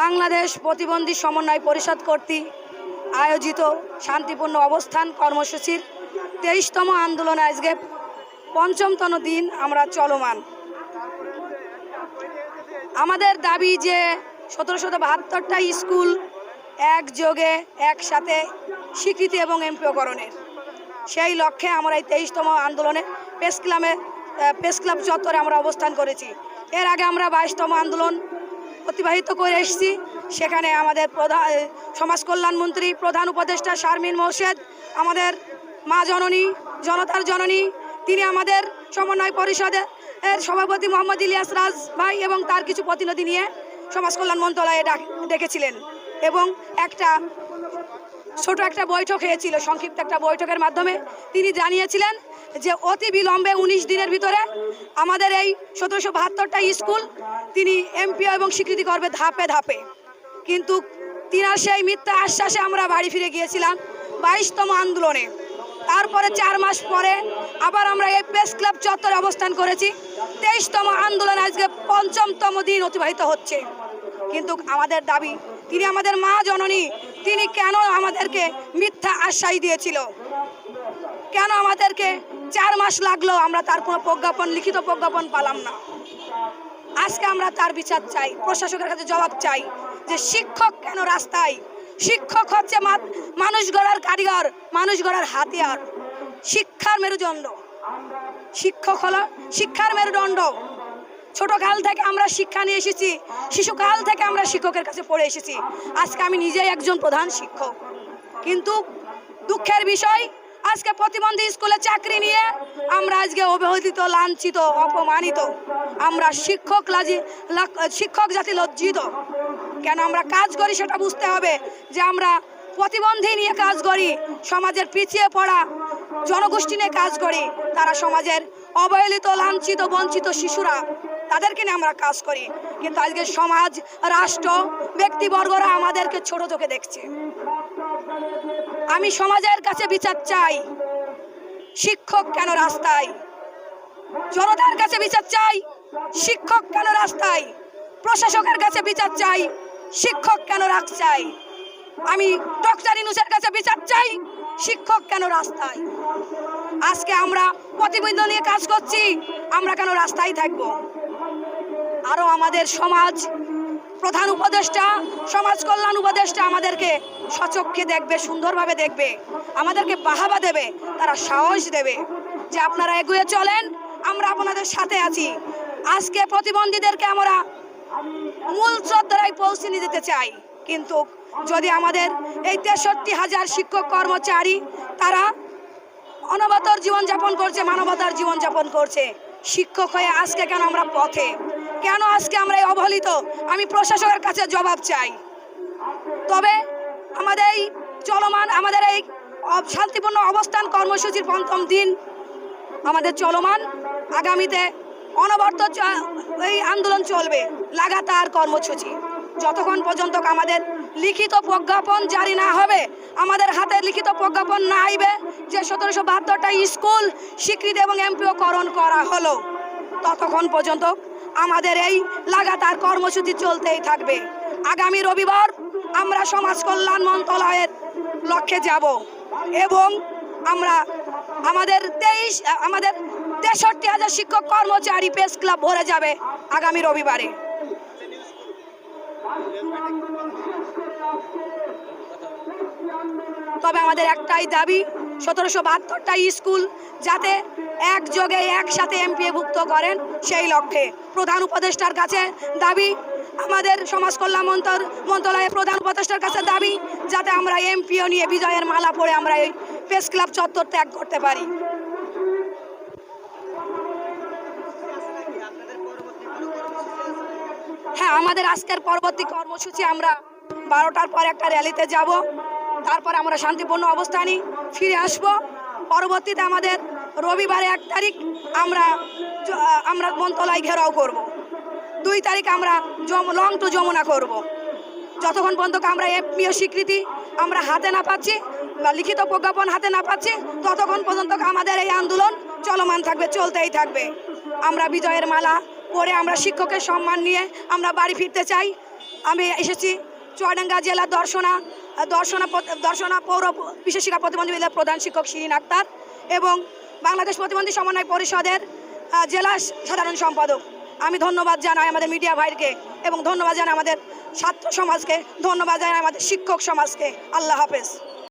বাংলাদেশ প্রতিবন্ধী সমন্বয় পরিষদ কর্তৃক আয়োজিত শান্তিপূর্ণ অবস্থান কর্মসূচির তেইশতম আন্দোলন আজকে পঞ্চমতম দিন আমরা চলমান। আমাদের দাবি যে সতেরোশো বাহাত্তরটা স্কুল একযোগে, একসাথে স্বীকৃতি এবং এমপিওকরণের। সেই লক্ষ্যে আমরা এই তেইশতম আন্দোলনে প্রেস ক্লাবে প্রেস ক্লাব চত্বরে আমরা অবস্থান করেছি। এর আগে আমরা বাইশতম আন্দোলন অতিবাহিত করে এসেছি। সেখানে আমাদের প্রধান সমাজ কল্যাণমন্ত্রী প্রধান উপদেষ্টা শারমিন মোর্শেদ, আমাদের মা জননী, জনতার জননী, তিনি আমাদের সমন্বয় পরিষদের সভাপতি মোহাম্মদ ইলিয়াস রাজ ভাই এবং তার কিছু প্রতিনিধি নিয়ে সমাজ কল্যাণ মন্ত্রণালয়ে ডাক- ডেকেছিলেন। এবং একটা ছোট একটা বৈঠক হয়েছিল, সংক্ষিপ্ত একটা বৈঠকের মাধ্যমে। তিনি জানিয়েছিলেন যে অতি বিলম্বে উনিশ দিনের ভিতরে আমাদের এই সতেরোশো বাহাত্তরটা স্কুল তিনি এমপিও এবং স্বীকৃতি করবে ধাপে ধাপে। কিন্তু তিনার সেই মিথ্যা আশ্বাসে আমরা বাড়ি ফিরে গিয়েছিলাম বাইশতম আন্দোলনে। তারপরে চার মাস পরে আবার আমরা এই প্রেস ক্লাব চত্বরে অবস্থান করেছি। তেইশতম আন্দোলন আজকে পঞ্চমতম দিন অতিবাহিত হচ্ছে। কিন্তু আমাদের দাবি, তিনি আমাদের মা জননী তিনি কেন আমাদেরকে মিথ্যা আশ্বাস দিয়েছিল? কেন আমাদেরকে চার মাস লাগল আমরা তার কোনো প্রজ্ঞাপন, লিখিত প্রজ্ঞাপন পালাম না? আজকে আমরা তার বিচার চাই, প্রশাসকের কাছে জবাব চাই যে শিক্ষক কেন রাস্তায়? শিক্ষক হচ্ছে মানুষ গড়ার কারিগর, মানুষ গড়ার হাতিয়ার, শিক্ষার মেরুদণ্ড। শিক্ষক হলো শিক্ষার মেরুদণ্ড। ছোট কাল থেকে আমরা শিক্ষা নিয়ে এসেছি, শিশুকাল থেকে আমরা শিক্ষকের কাছে পড়ে এসেছি। আজকে আমি নিজেই একজন প্রধান শিক্ষক। কিন্তু দুঃখের বিষয়, আজকে প্রতিবন্ধী স্কুলে চাকরি নিয়ে আমরা আজকে অবহেলিত, লাঞ্ছিত, অপমানিত। আমরা শিক্ষক লাজি শিক্ষক জাতি লজ্জিত। কেন আমরা কাজ করি সেটা বুঝতে হবে যে আমরা প্রতিবন্ধী নিয়ে কাজ করি, সমাজের পিছিয়ে পড়া জনগোষ্ঠী নিয়ে কাজ করি। তারা সমাজের অবহেলিত, লাঞ্ছিত, বঞ্চিত শিশুরা। তাদেরকে নিয়ে আমরা কাজ করি। কিন্তু আজকে সমাজ, রাষ্ট্র, ব্যক্তিবর্গরা আমাদেরকে ছোট চোখে দেখছে। আমি সমাজের কাছে বিচার চাই। শিক্ষক কেন রাস্তায়? জনতার কাছে বিচার চাই। শিক্ষক কেন রাস্তায়? প্রশাসকের কাছে বিচার চাই। শিক্ষক কেন রাখ চাই? আমি ডক্টর ইনুসের কাছে বিচার চাই। শিক্ষক কেন রাস্তায়? আজকে আমরা প্রতিবন্ধ নিয়ে কাজ করছি। আমরা কেন রাস্তায় থাকব? আরও আমাদের সমাজ প্রধান উপদেষ্টা, সমাজ কল্যাণ উপদেষ্টা আমাদেরকে সচক্ষে দেখবে, সুন্দরভাবে দেখবে, আমাদেরকে বাহাবা দেবে, তারা সাহস দেবে যে আপনারা এগিয়ে চলেন, আমরা আপনাদের সাথে আছি। আজকে প্রতিবন্ধীদেরকে আমরা মূল শ্রদ্ধায় পৌঁছে নিয়ে যেতে চাই। কিন্তু যদি আমাদের এই তেষট্টি হাজার শিক্ষক কর্মচারী তারা অনবতর জীবনযাপন করছে, মানবতার জীবনযাপন করছে, শিক্ষক হয়ে আজকে কেন আমরা পথে? কেন আজকে আমরা এই অবহেলিত? আমি প্রশাসকের কাছে জবাব চাই। তবে আমাদের এই চলমান, আমাদের এই শান্তিপূর্ণ অবস্থান কর্মসূচির পঞ্চম দিন আমাদের চলমান। আগামীতে অনবর্ত এই আন্দোলন চলবে, লাগাতার কর্মসূচি। যতক্ষণ পর্যন্ত আমাদের লিখিত প্রজ্ঞাপন জারি না হবে, আমাদের হাতে লিখিত প্রজ্ঞাপন না আইবে, যে সতেরোশো বাহাত্তরটা স্কুল স্বীকৃতি এবং এমপিওকরণ করা হলো, ততক্ষণ পর্যন্ত আমাদের এই লাগাতার কর্মসূচি চলতেই থাকবে। আগামী রবিবার আমরা সমাজ কল্যাণ মন্ত্রণালয়ের লক্ষ্যে যাব এবং আমরা আমাদের তেইশ, আমাদের তেষট্টি হাজার শিক্ষক কর্মচারী প্রেস ক্লাব ভরে যাবে আগামী রবিবারে। তবে আমাদের একটাই দাবি, সতেরোশো বাহাত্তরটা স্কুল যাতে একযোগে একসাথে এমপিএ ভুক্ত করেন সেই লক্ষ্যে। প্রধান উপদেষ্টার কাছে দাবি, আমাদের সমাজ কল্যাণ মন্ত্র মন্ত্রণালয়ের প্রধান উপদেষ্টার কাছে দাবি, যাতে আমরা এমপিও নিয়ে বিজয়ের মালা পরে আমরা এই প্রেস ক্লাব চত্বর ত্যাগ করতে পারি। হ্যাঁ আমাদের আজকের পরবর্তী কর্মসূচি আমরা বারোটার পর একটা র্যালিতে যাব তারপর আমরা শান্তিপূর্ণ অবস্থানই ফিরে আসব পরবর্তীতে আমাদের রবিবারে এক তারিখ আমরা আমরা মন্ত্রণালয় ঘেরাও করব। দুই তারিখ আমরা যম- লং টু যমুনা করব। যতক্ষণ পর্যন্ত আমরা এমপিও স্বীকৃতি আমরা হাতে না পাচ্ছি বা লিখিত প্রজ্ঞাপন হাতে না পাচ্ছি, ততক্ষণ পর্যন্ত আমাদের এই আন্দোলন চলমান থাকবে, চলতেই থাকবে আমরা বিজয়ের মালা পরে আমরা শিক্ষকের সম্মান নিয়ে আমরা বাড়ি ফিরতে চাই আমি এসেছি চুয়াডাঙ্গা জেলা দর্শনা দর্শনা দর্শনা পৌর বিশেষ শিক্ষা প্রতিবন্ধী বিদ্যালয়ের প্রধান শিক্ষক শিরিন আক্তার এবং বাংলাদেশ প্রতিবন্ধী সমন্বয় পরিষদের জেলা সাধারণ সম্পাদক। আমি ধন্যবাদ জানাই আমাদের মিডিয়া ভাইকে এবং ধন্যবাদ জানাই আমাদের ছাত্র সমাজকে, ধন্যবাদ জানাই আমাদের শিক্ষক সমাজকে। আল্লাহ হাফেজ।